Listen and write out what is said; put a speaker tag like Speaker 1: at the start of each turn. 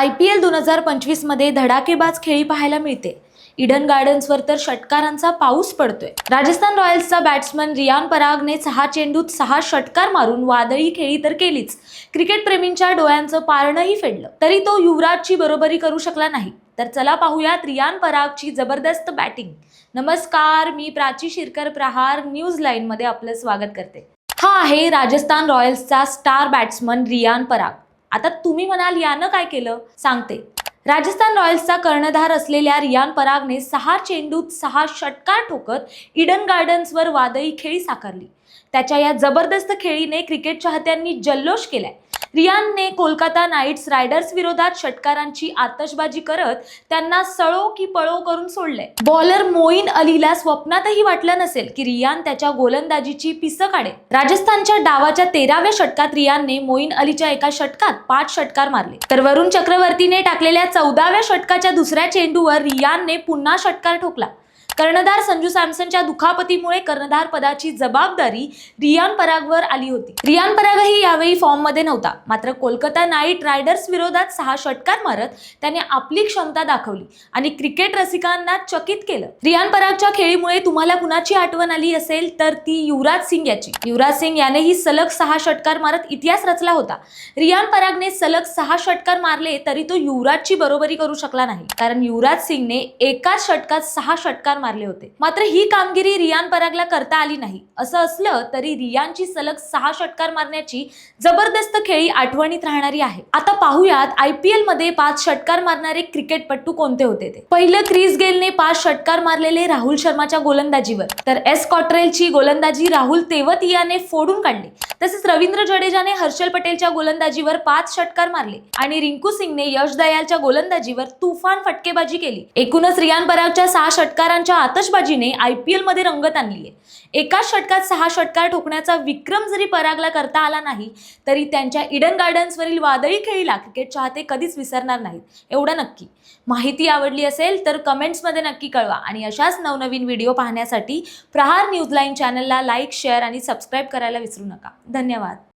Speaker 1: I P L दोन हजार पंचवीसमध्ये धडाकेबाज खेळी पाहायला मिळते. इडन गार्डन्सवर तर षटकारांचा पाऊस पडतोय. राजस्थान रॉयल्सचा बॅट्समन रियान परागने सहा चेंडूत सहा षटकार मारून वादळी खेळी तर केलीच. क्रिकेटप्रेमींच्या डोळ्यांचं पारणंही फेडलं. तरी तो युवराजची बरोबरी करू शकला नाही. तर चला पाहूयात रियान परागची जबरदस्त बॅटिंग नमस्कार मी प्राची शिरकर प्रहार न्यूज लाईनमध्ये आपलं स्वागत करते. हा आहे राजस्थान रॉयल्सचा स्टार बॅट्समन रियान पराग. आता तुम्ही म्हणाल यानं काय केलं? सांगते. राजस्थान रॉयल्सचा कर्णधार असलेल्या रियान परागने सहा चेंडूत सहा षटकार ठोकत इडन गार्डन्सवर वादळी खेळी साकारली. त्याच्या या जबरदस्त खेळीने क्रिकेट चाहत्यांनी जल्लोष केलाय. रियानने कोलकाता नाईट्स रायडर्स विरोधात षटकारांची आतषबाजी करत त्यांना सळो की पळो करून सोडले. बॉलर मोईन अलीला स्वप्नातही वाटलं नसेल की रियान त्याच्या गोलंदाजीची पिसं काढेल राजस्थानच्या डावाच्या तेराव्या षटकात रियानने मोईन अलीच्या एका षटकात पाच षटकार मारले. तर वरुण चक्रवर्तीने टाकलेल्या चौदाव्या षटकाच्या दुसऱ्या चेंडूवर रियानने पुन्हा षटकार ठोकला. कर्णधार संजू सॅमसनच्या दुखापतीमुळे कर्णधार पदाची जबाबदारी रियान परागवर आली होती. रियान परागही यावेळी फॉर्ममध्ये नव्हता. मात्र कोलकाता नाईट रायडर्स विरोधात सहा षटकार मारत त्याने आपली क्षमता दाखवली आणि क्रिकेट रसिकांना चकित केलं. रियान परागच्या खेळीमुळे तुम्हाला कुणाची आठवण आली असेल तर ती युवराज सिंग याची. युवराज सिंग यानेही सलग सहा षटकार मारत इतिहास रचला होता. रियान परागने सलग सहा षटकार मारले तरी तो युवराजची बरोबरी करू शकला नाही. कारण युवराज सिंगने एकाच षटकात सहा षटकार मारले. होते. मात्र ही कामगिरी रियान परागला करता आली नाही. असं असलं तरी रियानची सलग सहा षटकार मारण्याची जबरदस्त खेळी आठवणीत राहणारी आहे. आता पाहूयात आय पी एलमध्ये पाच षटकार मारणारे क्रिकेटपटू कोणते होते ते? पहिलं क्रिस गेलने पाच षटकार मारलेले राहुल शर्माच्या गोलंदाजीवर. तर एस कॉट्रेलची गोलंदाजी राहुल तेवतियाने फोडून काढली. तसेच रवींद्र जडेजाने हर्षल पटेलच्या गोलंदाजीवर पाच षटकार मारले आणि रिंकू सिंगने यश दयालच्या गोलंदाजीवर तुफान फटकेबाजी केली. एकूणच रियान परागच्या सहा षटकारांच्या आतषबाजीने आय पी मध्ये रंगत आणली आहे. एकाच षटकात सहा षटकार ठोकण्याचा विक्रम जरी परागला करता आला नाही तरी त्यांच्या इडन गार्डन्सवरील वादळी खेळीला क्रिकेट चाहते कधीच विसरणार नाहीत एवढं नक्की. माहिती आवडली असेल तर कमेंट्समध्ये नक्की कळवा आणि अशाच नवनवीन व्हिडिओ पाहण्यासाठी प्रहार न्यूज लाईन चॅनलला लाईक शेअर आणि सबस्क्राईब करायला विसरू नका. धन्यवाद.